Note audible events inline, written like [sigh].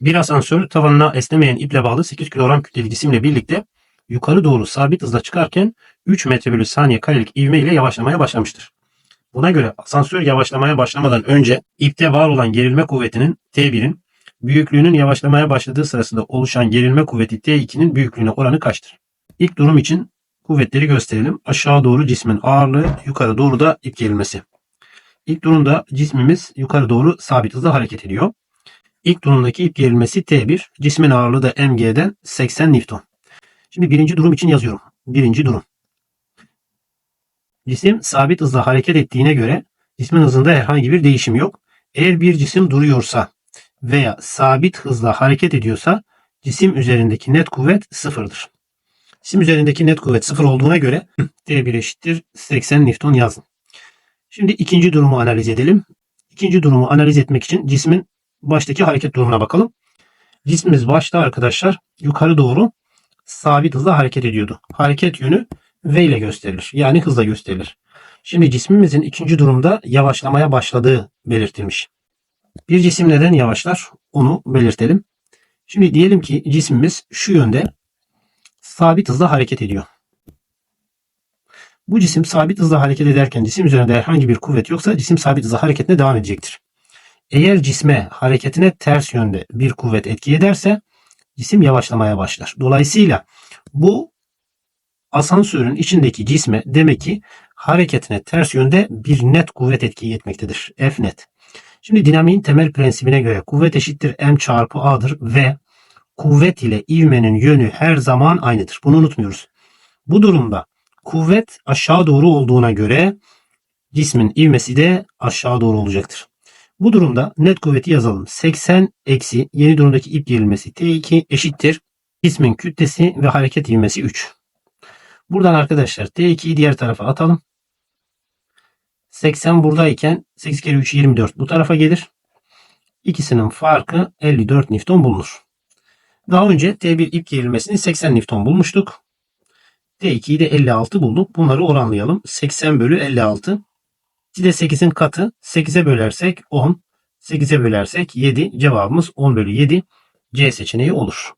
Bir asansör tavanına esnemeyen iple bağlı 8 kilogram kütleli cisimle birlikte yukarı doğru sabit hızla çıkarken 3 metre bölü saniye karelik ivme ile yavaşlamaya başlamıştır. Buna göre asansör yavaşlamaya başlamadan önce ipte var olan gerilme kuvvetinin T1'in büyüklüğünün yavaşlamaya başladığı sırasında oluşan gerilme kuvveti T2'nin büyüklüğüne oranı kaçtır? İlk durum için kuvvetleri gösterelim. Aşağı doğru cismin ağırlığı, yukarı doğru da ip gerilmesi. İlk durumda cismimiz yukarı doğru sabit hızla hareket ediyor. İlk durumdaki ip gerilmesi T1, cismin ağırlığı da mg'den 80 Newton. Şimdi birinci durum için yazıyorum. Birinci durum. Cisim sabit hızla hareket ettiğine göre cismin hızında herhangi bir değişim yok. Eğer bir cisim duruyorsa veya sabit hızla hareket ediyorsa cisim üzerindeki net kuvvet sıfırdır. Cisim üzerindeki net kuvvet sıfır olduğuna göre [clears throat] T1 eşittir 80 Newton yazın. Şimdi ikinci durumu analiz edelim. İkinci durumu analiz etmek için cismin baştaki hareket durumuna bakalım. Cismimiz başta arkadaşlar yukarı doğru sabit hızla hareket ediyordu. Hareket yönü V ile gösterilir. Yani hızla gösterilir. Şimdi cismimizin ikinci durumda yavaşlamaya başladığı belirtilmiş. Bir cisim neden yavaşlar? Onu belirtelim. Şimdi diyelim ki cismimiz şu yönde sabit hızla hareket ediyor. Bu cisim sabit hızla hareket ederken cisim üzerinde herhangi bir kuvvet yoksa cisim sabit hızla hareketine devam edecektir. Eğer cisme hareketine ters yönde bir kuvvet etki ederse cisim yavaşlamaya başlar. Dolayısıyla bu asansörün içindeki cisme demek ki hareketine ters yönde bir net kuvvet etki etmektedir. F net. Şimdi dinamiğin temel prensibine göre kuvvet eşittir m çarpı a'dır ve kuvvet ile ivmenin yönü her zaman aynıdır. Bunu unutmuyoruz. Bu durumda kuvvet aşağı doğru olduğuna göre cismin ivmesi de aşağı doğru olacaktır. Bu durumda net kuvveti yazalım. 80 eksi yeni durumdaki ip gerilmesi T2 eşittir. Cismin kütlesi ve hareket ivmesi 3. Buradan arkadaşlar T2'yi diğer tarafa atalım. 80 buradayken 8 kere 3 24 bu tarafa gelir. İkisinin farkı 54 Newton bulunur. Daha önce T1 ip gerilmesini 80 Newton bulmuştuk. T2'yi de 56 bulduk. Bunları oranlayalım. 80 bölü 56. Bir de 8'in katı 8'e bölersek 10. 8'e bölersek 7. Cevabımız 10 bölü 7. C seçeneği olur.